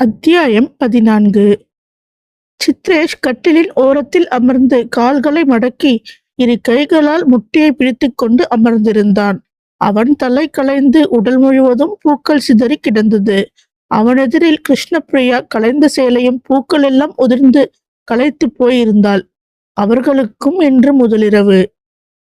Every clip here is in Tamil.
அத்தியாயம் பதினான்கு. சித்ரேஷ் கட்டிலின் ஓரத்தில் அமர்ந்து கால்களை மடக்கி இரு கைகளால் முட்டியை பிடித்து கொண்டு அமர்ந்திருந்தான். அவன் தலை கலைந்து உடல் முழுவதும் பூக்கள் சிதறி கிடந்தது. அவனெதிரில் கிருஷ்ணப்பிரியா கலைந்த சேலையும் பூக்கள் எல்லாம் உதிர்ந்து களைத்து போயிருந்தாள். அவர்களுக்கும் என்று முதலிரவு.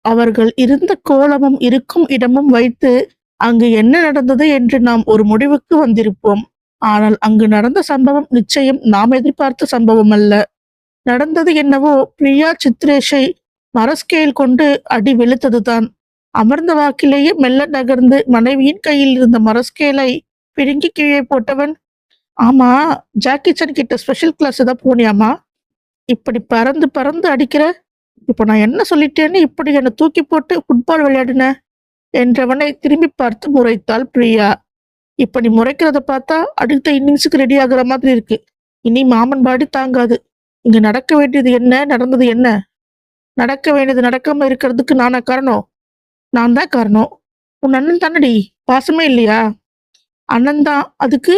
அவர்கள் இருந்த கோலமும் இருக்கும் இடமும் வைத்து அங்கு என்ன நடந்தது? என்று நாம் ஒரு முடிவுக்கு வந்திருப்போம். ஆனால் அங்கு நடந்த சம்பவம் நிச்சயம் நாம் எதிர்பார்த்த சம்பவம் அல்ல. நடந்தது என்னவோ பிரியா சித்ரேஷை மரஸ்கேல் கொண்டு அடி வெளுத்ததுதான். அமர்ந்த வாக்கிலேயே மெல்ல நகர்ந்து மனைவியின் கையில் இருந்த மரஸ்கேலை பிடுங்கி கீழே போட்டவன் ஆமா ஜாக்கிச்சன் கிட்ட ஸ்பெஷல் கிளாஸ் தான் போனியாமா? இப்படி பறந்து பறந்து அடிக்கிற இப்ப நான் என்ன சொல்லிட்டேன்னு இப்படி என்னை தூக்கி போட்டு ஃபுட்பால் விளையாடின? என்றவனை திரும்பி பார்த்து முறைத்தாள் பிரியா. இப்ப நீ முறைக்கிறத பார்த்தா அடுத்த இன்னிங்ஸுக்கு ரெடி ஆகுற மாதிரி இருக்கு. இனி மாமன் பாடி தாங்காது. இங்க நடக்க வேண்டியது என்ன நடந்தது என்ன? நடக்க வேண்டியது நடக்காம இருக்கிறதுக்கு நானா காரணம்? நான் தான் காரணம். உன் அண்ணன் தானடி? பாசமே இல்லையா? அண்ணன் தான். அதுக்கு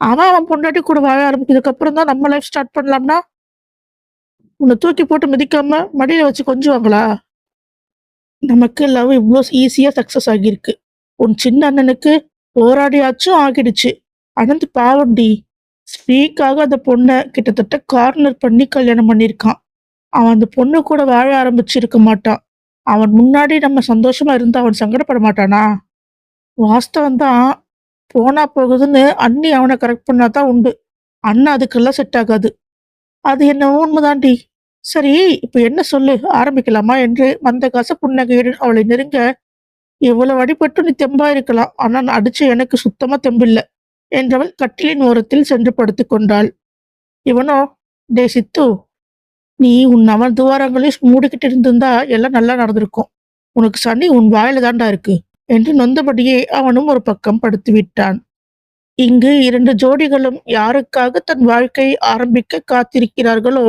அவன் அவன் பொண்டாட்டி கூட வாழ ஆரம்பிக்கிறதுக்கு அப்புறம் தான் நம்ம லைஃப் ஸ்டார்ட் பண்ணலாம்னா? உன்னை தூக்கி போட்டு மிதிக்காம மடியில வச்சு கொஞ்சுவாங்களா? நமக்கு லவ் இவ்வளோ ஈஸியாக சக்ஸஸ் ஆகியிருக்கு. உன் சின்ன அண்ணனுக்கு போராடியாச்சும் ஆகிடுச்சு. அனந்த் பாவண்டி ஸ்ரீக்காக அந்த பொண்ணை கிட்டத்தட்ட கார்னர் பண்ணி கல்யாணம் பண்ணியிருக்கான். அவன் அந்த பொண்ணு கூட வாழ ஆரம்பிச்சிருக்க மாட்டான். அவன் முன்னாடி நம்ம சந்தோஷமா இருந்து அவன் சங்கடப்பட மாட்டானா? வாஸ்தவம் தான். போனா போகுதுன்னு அண்ணி அவனை கரெக்ட் பண்ணாதான் உண்டு. அண்ணன் அதுக்கெல்லாம் செட் ஆகாது. அது என்ன உண்மைதாண்டி சரி இப்ப என்ன சொல்லு? ஆரம்பிக்கலாமா என்று மந்த காச புன்னகையுடன் அவளை நெருங்க எவ்வளவு அடிபட்டு நீ தெம்பா இருக்கலாம். ஆனால் நான் அடிச்ச எனக்கு சுத்தமா தெம்பில்ல என்றவள் கட்டிலின் ஓரத்தில் சென்று படுத்துக் கொண்டாள். இவனோ டே சித்து நீ உன் அவன் துவாரங்களையும் மூடிக்கிட்டு இருந்திருந்தா எல்லாம் நல்லா நடந்திருக்கும். உனக்கு சனி உன் வாயில தாண்டா இருக்கு என்று நொந்தபடியே அவனும் ஒரு பக்கம் படுத்து விட்டான். இங்கு இரண்டு ஜோடிகளும் யாருக்காக தன் வாழ்க்கையை ஆரம்பிக்க காத்திருக்கிறார்களோ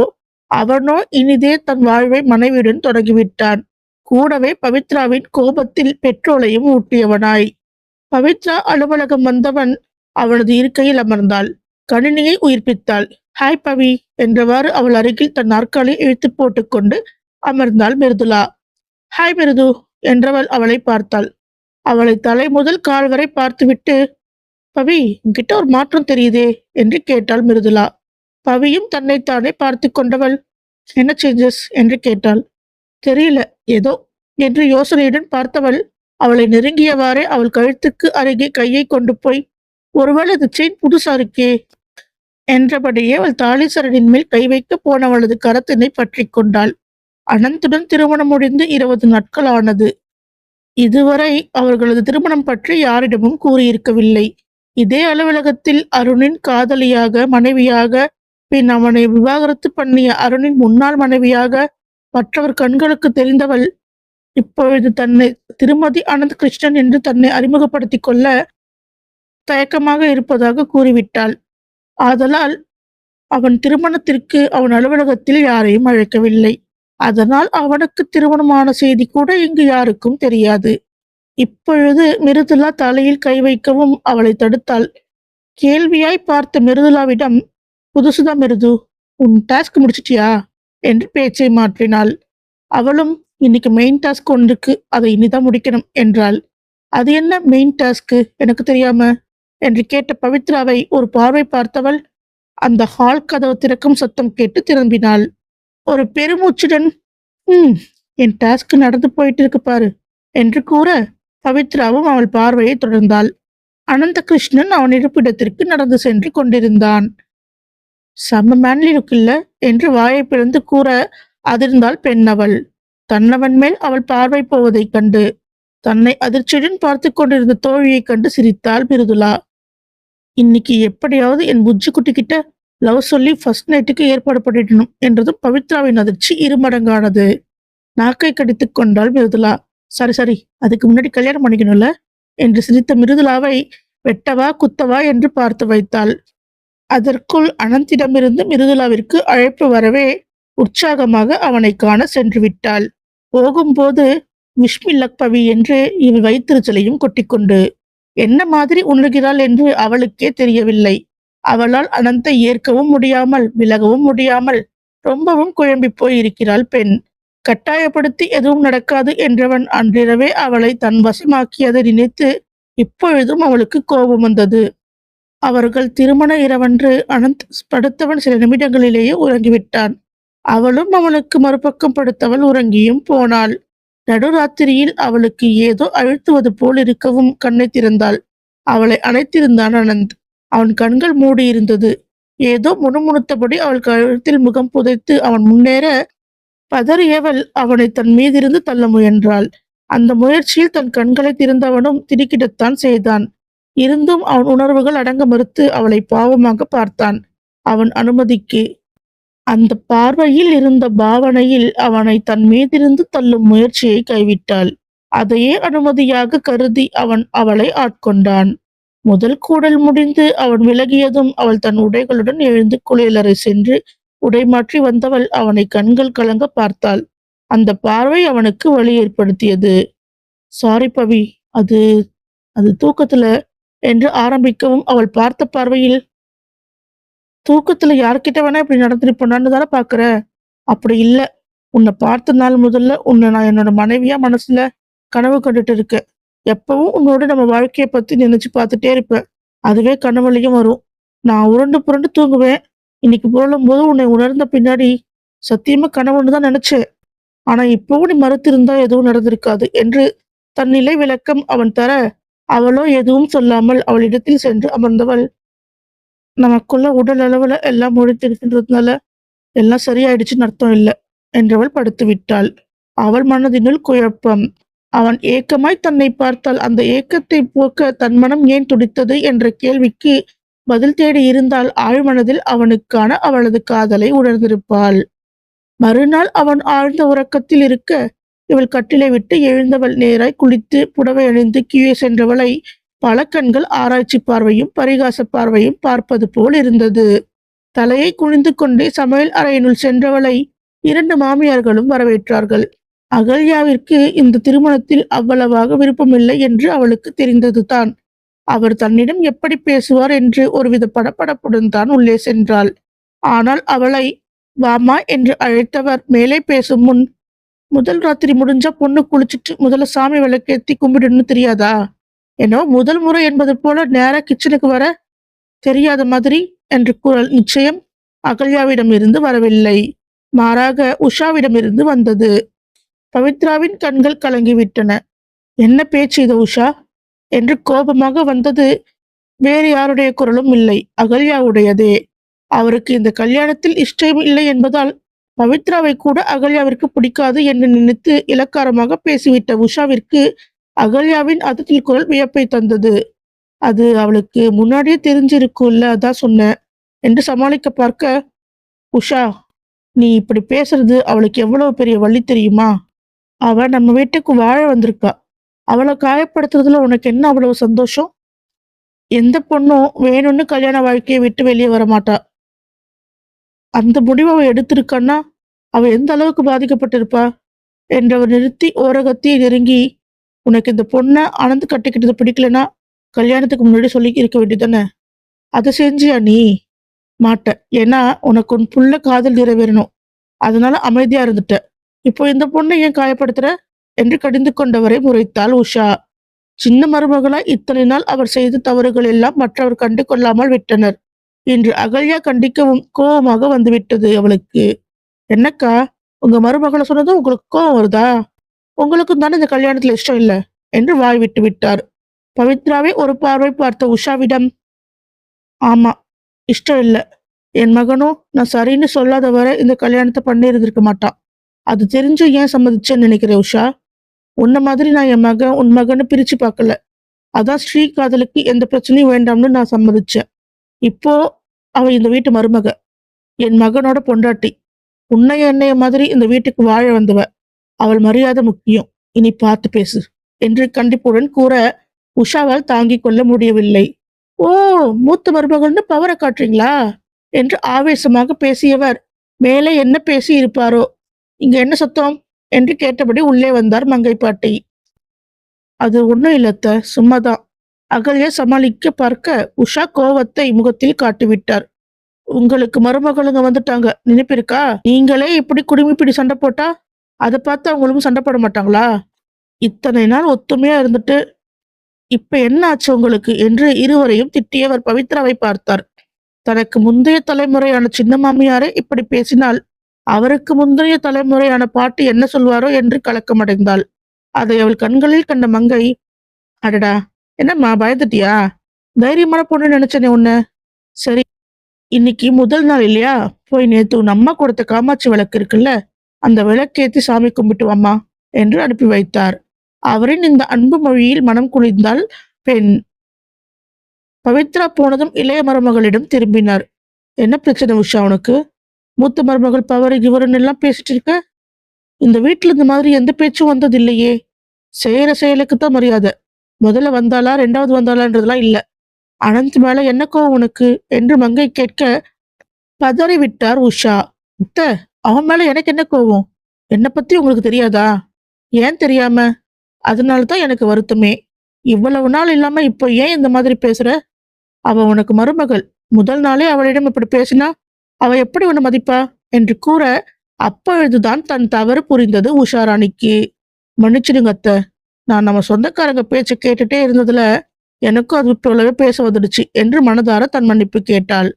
அவனோ இனிதே தன் வாழ்வை மனைவியுடன் தொடங்கிவிட்டான் கூடவே பவித்ராவின் கோபத்தில் பெட்ரோலையும் ஊட்டியவனாய். பவித்ரா அலுவலகம் வந்தவன் அவனது இருக்கையில் அமர்ந்தாள். கணினியை உயிர்ப்பித்தாள். ஹாய் பவி என்றவாறு அவள் அருகில் தன் நாற்காலை இழுத்து போட்டுக்கொண்டு அமர்ந்தாள் மிருதுலா ஹாய் மிருது என்றவள் அவளை பார்த்தாள். அவளை தலை முதல் கால் வரை பார்த்துவிட்டு பவி உன்கிட்ட ஒரு மாற்றம் தெரியுதே என்று கேட்டாள் மிருதுலா பவியும் தன்னைத்தானே பார்த்து கொண்டவள். என்ன சேஞ்சஸ் என்று கேட்டாள். தெரியல. ஏதோ என்று யோசனையுடன் பார்த்தவள் அவளை நெருங்கியவாறே அவள் கழுத்துக்கு அருகே கையை கொண்டு போய் ஒருவேளை அது செயின் புதுசா இருக்கே என்றபடியே அவள் தாலி மேல் கை வைக்க போனவளது கரத்தினை பற்றி கொண்டாள். அனந்துடன் திருமணம் முடிந்து இருபது நாட்கள் ஆனது இதுவரை அவர்களது திருமணம் பற்றி யாரிடமும் கூறியிருக்கவில்லை. இதே அலுவலகத்தில் அருணின் காதலியாக மனைவியாக பின் அவனை விவாகரத்து பண்ணிய அருணின் முன்னாள் மனைவியாக மற்றவர் கண்களுக்கு தெரிந்தவள் இப்பொழுது தன்னை திருமதி அனந்த் கிருஷ்ணன் என்று தன்னை அறிமுகப்படுத்திக் கொள்ள தயக்கமாக இருப்பதாக கூறிவிட்டாள். ஆதலால் அவன் திருமணத்திற்கு அவன் அலுவலகத்தில் யாரையும் அழைக்கவில்லை. அதனால் அவனுக்கு திருமணமான செய்தி கூட இங்கு யாருக்கும் தெரியாது. இப்பொழுது மிருதுலா தலையில் கை வைக்கவும் அவளை தடுத்தாள். கேள்வியாய் பார்த்த மிருதுலாவிடம் புதுசுதான் மிருது உன் டாஸ்க் முடிச்சிட்டியா? என்று பேச்சை மாற்றினாள். அவளும் இன்னைக்கு மெயின் டாஸ்க் ஒன்றுக்கு அதை இனிதான் முடிக்கணும் என்றாள். அது என்ன மெயின் டாஸ்க்கு எனக்கு தெரியாம? என்று கேட்ட பவித்ராவை ஒரு பார்வை பார்த்தவள் அந்த ஹால் கதவு திறக்கும் சத்தம் கேட்டு திரும்பினாள். ஒரு பெருமூச்சுடன் ம் என் டாஸ்க் நடந்து போயிட்டு இருக்கு பாரு என்று கூற பவித்ராவும் அவள் பார்வையை தொடர்ந்தாள். அனந்த கிருஷ்ணன் அவன் இருப்பிடத்திற்கு நடந்து சென்று கொண்டிருந்தான். செம்ம மேன்லி இருக்குல்ல என்று வாயை பிளந்து கூற அதிர்ந்தாள் பெண்ணவள். தன்னவன் மேல் அவள் பார்வை போவதைக் கண்டு தன்னை அதிர்ச்சியுடன் பார்த்து கொண்டிருந்த தோழியைக் கண்டு சிரித்தாள் மிருதுலா இன்னைக்கு எப்படியாவது என் புஜ்ஜி குட்டிக்கிட்ட லவ் சொல்லி ஃபர்ஸ்ட் நைட்டுக்கு ஏற்பாடு பண்ணிடணும் என்றதும் பவித்ராவின் அதிர்ச்சி இருமடங்கானது நாக்கை கடித்து கொண்டாள் மிருதுலா சரி சரி அதுக்கு முன்னாடி கல்யாணம் பண்ணிக்கணும்ல? என்று சிரித்த மிருதுலாவை வெட்டவா குத்தவா என்று பார்த்து வைத்தாள். அதற்குள் அனந்திடமிருந்து மிருதுலாவிற்கு அழைப்பு வரவே உற்சாகமாக அவனை காண சென்று விட்டாள் போகும்போது விஷ்மில்லக் பவி என்று இவள் வைத்திருச்சலையும் கொட்டிக்கொண்டு என்ன மாதிரி உணர்கிறாள் என்று அவளுக்கே தெரியவில்லை. அவளால் அனந்தை ஏற்கவும் முடியாமல் விலகவும் முடியாமல் ரொம்பவும் குழம்பி போய் இருக்கிறாள் பெண். கட்டாயப்படுத்தி எதுவும் நடக்காது என்றவன் அன்றிரவே அவளை தன் வசமாக்கியதை நினைத்து இப்பொழுதும் அவளுக்கு கோபம் வந்தது. அவர்கள் திருமண இரவன்று அனந்த் படுத்தவன் சில நிமிடங்களிலேயே உறங்கிவிட்டான். அவளும் அவனுக்கு மறுபக்கம் படுத்தவள் உறங்கியும் போனாள். நடுராத்திரியில் அவளுக்கு ஏதோ அழுத்துவது போல் இருக்கவும் கண்ணை திறந்தாள். அவளை அணைத்திருந்தான் அனந்த். அவன் கண்கள் மூடியிருந்தது. ஏதோ முணுமுணுத்தபடி அவள் கழுத்தில் முகம் புதைத்து அவன் முன்னேற பதறியவள் அவனை தன் மீதிருந்து தள்ள முயன்றாள். அந்த முயற்சியில் தன் கண்களை திறந்தவனும் திடுக்கிடத்தான் செய்தான். இருந்தும் அவன் உணர்வுகள் அடங்க மறுத்து அவளை பாவமாக பார்த்தான். அவன் அனுமதிக்கு. அந்த பார்வையில் இருந்த பாவனையில் அவனை தன் மீதிருந்து தள்ளும் முயற்சியை கைவிட்டாள். அதையே அனுமதியாக கருதி அவன் அவளை ஆட்கொண்டான். முதல் கூடல் முடிந்து அவன் விலகியதும் அவள் தன் உடைகளுடன் எழுந்து குளியலறை சென்று உடை மாற்றி வந்தவள் அவனை கண்கள் கலங்க பார்த்தாள். அந்த பார்வை அவனுக்கு வழி ஏற்படுத்தியது. சாரி பவி. அது அது தூக்கத்துல என்று ஆரம்பிக்கவும் அவள் பார்த்த பார்வையில் தூக்கத்துல யார்கிட்ட வேணா இப்படி நடந்துட்டு தானே பாக்குற? அப்படி இல்ல. உன்னை பார்த்த நாள் முதல்ல உன்னை நான் என்னோட மனைவியா மனசுல கனவு கண்டுட்டு இருக்கேன் எப்பவும் உன்னோட நம்ம வாழ்க்கையை பத்தி நினைச்சு பார்த்துட்டே இருப்பேன் அதுவே கனவுலையும் வரும். நான் உருண்டு புரண்டு தூங்குவேன். இன்னைக்கு புரளும் போது உன்னை உணர்ந்த பின்னாடி சத்தியமா கனவுன்னு தான் நினைச்சேன். ஆனா இப்பவும் நீ மறுத்திருந்தா எதுவும் நடந்திருக்காது என்று தன் நிலை விளக்கம் அவன் தர அவளோ எதுவும் சொல்லாமல் அவளிடத்தில் சென்று அமர்ந்தவள். நமக்குள்ள உடல் அளவுல எல்லாம் முடித்திருக்கின்றதுனால எல்லாம் சரியாயிடுச்சுன்னு அர்த்தம் இல்லை என்றவள் படுத்து விட்டாள். அவள் மனதினுள் குழப்பம். அவன் ஏக்கமாய் தன்னை பார்த்தால் அந்த ஏக்கத்தை போக்க தன் மனம் ஏன் துடித்தது என்ற கேள்விக்கு பதில் தேடி இருந்தால் ஆழ்மனதில் அவனுக்கான அவளது காதலை உணர்ந்திருப்பாள். மறுநாள் அவன் ஆழ்ந்த உறக்கத்தில் இருக்க இவள் கட்டிலை விட்டு எழுந்தவள் நேராய் குளித்து புடவை அணிந்து கீழே சென்றவளை பல கண்கள் ஆராய்ச்சி பார்வையும் பரிகாச பார்வையும் பார்ப்பது போல் இருந்தது. தலையை குனிந்து கொண்டே சமையல் அறையினுள் சென்றவளை இரண்டு மாமியார்களும் வரவேற்றார்கள். அகல்யாவிற்கு இந்த திருமணத்தில் அவ்வளவாக விருப்பமில்லை என்று அவளுக்கு தெரிந்ததுதான் அவர் தன்னிடம் எப்படி பேசுவார்? என்று ஒருவித படப்படப்புடன் தான் உள்ளே சென்றாள். ஆனால் அவளை வாமா என்று அழைத்தவர் மேலே பேசும் முன் முதல் ராத்திரி முடிஞ்சா பொண்ணு குளிச்சுட்டு முதல்ல சாமி விளக்கேத்தி கும்பிடுன்னு தெரியாதா? ஏன்னோ முதல் முறை என்பது போல நேரா கிச்சனுக்கு வர தெரியாத மாதிரி என்ற குரல் நிச்சயம் அகல்யாவிடம் இருந்து வரவில்லை. மாறாக உஷாவிடமிருந்து வந்தது. பவித்ராவின் கண்கள் கலங்கிவிட்டன. என்ன பேச்சு இது உஷா? என்று கோபமாக வந்தது. வேறு யாருடைய குரலும் இல்லை. அகல்யாவுடையதே. அவருக்கு இந்த கல்யாணத்தில் இஷ்டம் இல்லை என்பதால் பவித்ராவை கூட அகல்யாவிற்கு பிடிக்காது என்று நினைத்து இலக்காரமாக பேசிவிட்ட உஷாவிற்கு அகல்யாவின் அதட்டில் குரல் வியப்பை தந்தது. அது அவளுக்கு முன்னாடியே தெரிஞ்சிருக்கும்ல அதான் சொன்னேன் என்று சமாளிக்க பார்க்க உஷா நீ இப்படி பேசுறது அவளுக்கு எவ்வளவு பெரிய வழி தெரியுமா? அவ நம்ம வீட்டுக்கு வாழ வந்திருக்கா. அவளை காயப்படுத்துறதுல உனக்கு என்ன அவ்வளவு சந்தோஷம்? எந்த பொண்ணும் வேணும்னு கல்யாண வாழ்க்கையை விட்டு வெளியே வரமாட்டா. அந்த முடிவை அவ எடுத்திருக்கான்னா அவள் எந்த அளவுக்கு பாதிக்கப்பட்டிருப்பா? என்றவர் நிறுத்தி ஓரகத்தியை நெருங்கி உனக்கு இந்த பொண்ணை அனந்து கட்டிக்கிட்டது பிடிக்கலனா கல்யாணத்துக்கு முன்னாடி சொல்லி இருக்க வேண்டியதானே அதை செஞ்சியா நீ? மாட்ட ஏன்னா உனக்கு உன் புள்ள காதல் நிறைவேறணும். அதனால அமைதியா இருந்துட்ட. இப்போ இந்த பொண்ணை ஏன் காயப்படுத்துற? என்று கடிந்து கொண்டவரை முறைத்தாள் உஷா. சின்ன மருமகளா இத்தனை நாள் அவர் செய்த தவறுகள் எல்லாம் மற்றவர் கண்டு கொள்ளாமல் விட்டனர். இன்று அகல்யா கண்டிக்கவும் கோபமாக வந்துவிட்டது அவளுக்கு. என்னக்கா? உங்க மருமகளை சொன்னதும் உங்களுக்கு கோவம் வருதா? உங்களுக்கும் தானே இந்த கல்யாணத்துல இஷ்டம் இல்லை? என்று வாய் விட்டு விட்டார். பவித்ராவே ஒரு பார்வை பார்த்த உஷாவிடம் ஆமா இஷ்டம் இல்லை. என் மகனும் நான் சரின்னு சொல்லாத வரை இந்த கல்யாணத்தை பண்ணியிருந்திருக்க மாட்டான். அது தெரிஞ்சு ஏன் சம்மதிச்சேன்னு நினைக்கிறேன் உஷா? உன்ன மாதிரி நான் என் மகன் உன் மகனை பிரிச்சு பார்க்கல. அதான் ஸ்ரீ காதலுக்கு எந்த பிரச்சனையும் வேண்டாம்னு நான் சம்மதிச்சேன். இப்போ அவ இந்த வீட்டு மருமக. என் மகனோட பொண்டாட்டி. உன்னைய என்னைய மாதிரி இந்த வீட்டுக்கு வாழ வந்தவ. அவள் மரியாதை முக்கியம். இனி பார்த்து பேசு. என்று கண்டிப்புடன் கூற உஷாவால் தாங்கிக் கொள்ள முடியவில்லை. ஓ மூத்த மருமகள்னு பவரை காட்டுறீங்களா? என்று ஆவேசமாக பேசியவர். மேலே என்ன பேசி இருப்பாரோ? இங்க என்ன சத்தம்? என்று கேட்டபடி உள்ளே வந்தார் மங்கை பாட்டி. அது ஒன்றும் இல்லத்த சும்மாதான். அகல்யா சமாளிக்க பார்க்க உஷா கோவத்தை முகத்தில் காட்டிவிட்டார். உங்களுக்கு மருமகளுங்க வந்துட்டாங்க. நினைப்பிருக்கா? நீங்களே இப்படி குடுமி சண்டை போட்டா அதை பார்த்து அவங்களும் சண்டை போட மாட்டாங்களா? இத்தனை நாள் ஒத்துமையா இருந்துட்டு இப்ப என்ன ஆச்சு உங்களுக்கு? என்று இருவரையும் திட்டியவர் பவித்ராவை பார்த்தார். தனக்கு முந்தைய தலைமுறையான சின்ன மாமியாரே இப்படி பேசினால் அவருக்கு முந்தைய தலைமுறையான பாட்டு என்ன சொல்வாரோ என்று கலக்கமடைந்தாள். அதை அவள் கண்களில் கண்ட மங்கை அடடா என்னம்மா பயந்துட்டியா? தைரியமான பொண்ணு நினைச்சனே உன்ன. சரி இன்னைக்கு முதல் நாள் இல்லையா? போய் நேத்து உன் அம்மா கொடுத்த காமாட்சி விளக்கு இருக்குல்ல அந்த விளக்கேத்தி சாமி கும்பிட்டுவாம்மா என்று அனுப்பி வைத்தார். அவரின் இந்த அன்பு மொழியில் மனம் குளிர்ந்தால் பெண் பவித்ரா போனதும் இளைய மருமகளிடம் திரும்பினார். என்ன பிரச்சனை உஷா உனக்கு? மூத்த மருமகள் பவர் இவருன்னு எல்லாம் பேசிட்டு இருக்க? இந்த வீட்டுல இந்த மாதிரி எந்த பேச்சும் வந்தது இல்லையே செய்யற செயலுக்கு தான் மரியாதை. முதல்ல வந்தாளா? ரெண்டாவது வந்தாளான்றதுலாம் இல்ல. அனந்த் மேல என்ன கோவம் உனக்கு? என்று மங்கை கேட்க பதறி விட்டார் உஷா. முத்த அவன் மேல எனக்கு என்ன கோவம்? என்னை பத்தி உங்களுக்கு தெரியாதா? ஏன் தெரியாம? அதனால தான் எனக்கு வருத்தமே. இவ்வளவு நாள் இல்லாம இப்போ ஏன் இந்த மாதிரி பேசுற? அவ உனக்கு மருமகள். முதல் நாளே அவளிடம் இப்படி பேசினா அவ எப்படி உன்னை மதிப்பா? என்று கூற அப்பொழுதுதான் தன் தவறு புரிந்தது உஷாராணிக்கு மன்னிச்சிடுங்க அத்தை. நான் நம்ம சொந்தக்காரங்க பேச்ச கேட்டுட்டே இருந்ததுல எனக்கும் அது போலவே பேச வந்துடுச்சு என்று மனதார தன் மன்னிப்பு கேட்டாள்.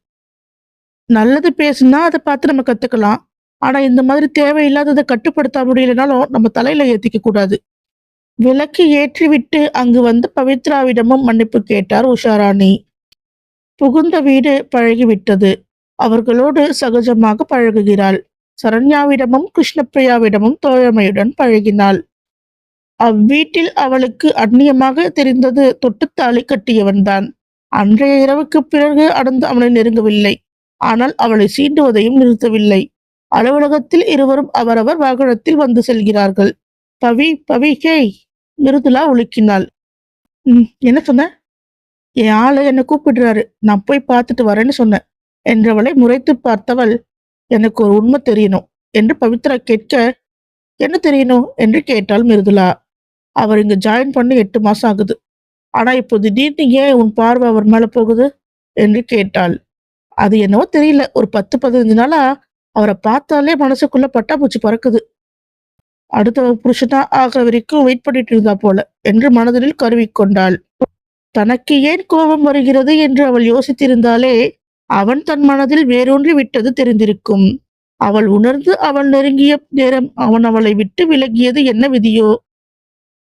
நல்லது பேசுனா அதை பார்த்து நம்ம கத்துக்கலாம். ஆனா இந்த மாதிரி தேவையில்லாததை கட்டுப்படுத்த முடியலனாலும் நம்ம தலையில ஏத்திக்க கூடாது. விளக்கு ஏற்றிவிட்டு அங்கு வந்து பவித்ராவிடமும் மன்னிப்பு கேட்டார் உஷாராணி. புகுந்த வீடு பழகிவிட்டது. அவர்களோடு சகஜமாக பழகுகிறாள். சரண்யாவிடமும் கிருஷ்ணப்பிரியாவிடமும் தோழமையுடன் பழகினாள். அவ்வீட்டில் அவளுக்கு அந்நியமாக தெரிந்தது தொட்டுத்தாலி கட்டியவன்தான். அன்றைய இரவுக்கு பிறகு அடந்து அவனை நெருங்கவில்லை. ஆனால் அவளை சீண்டுவதையும் நிறுத்தவில்லை. அலுவலகத்தில் இருவரும் அவரவர் வாகனத்தில் வந்து செல்கிறார்கள். பவி பவி ஹேய் மிருதுலா உலுக்கினாள். ம் என்ன சொன்ன? என் ஆளு என்னை கூப்பிடுறாரு. நான் போய் பார்த்துட்டு வரேன்னு சொன்னேன் என்றவளை முறைத்து பார்த்தவள் எனக்கு ஒரு உண்மை தெரியணும் என்று பவித்ரா கேட்க என்ன தெரியணும்? என்று கேட்டாள் மிருதுலா. அவர் இங்க ஜாயின் பண்ணி எட்டு மாசம் ஆகுது. ஆனா இப்போ திடீர்னு ஏன் உன் பார்வை அவர் மேல போகுது என்று கேட்டாள். அது என்னவோ தெரியல. ஒரு பத்து பதினஞ்சு நாளா அவரை பார்த்தாலே மனசுக்குள்ள பட்டாப்பூச்சி பறக்குது. அடுத்த புருஷனா ஆகிற வரைக்கும் வெயிட் பண்ணிட்டு இருந்தா போல என்று மனதில் கருவிக்கொண்டாள் தனக்கு ஏன் கோபம் வருகிறது என்று அவள் யோசித்திருந்தாலே அவன் தன் மனதில் வேரூன்றி விட்டது தெரிந்திருக்கும். அவள் உணர்ந்து அவள் நெருங்கிய நேரம் அவன் அவளை விட்டு விலகியது என்ன விதியோ?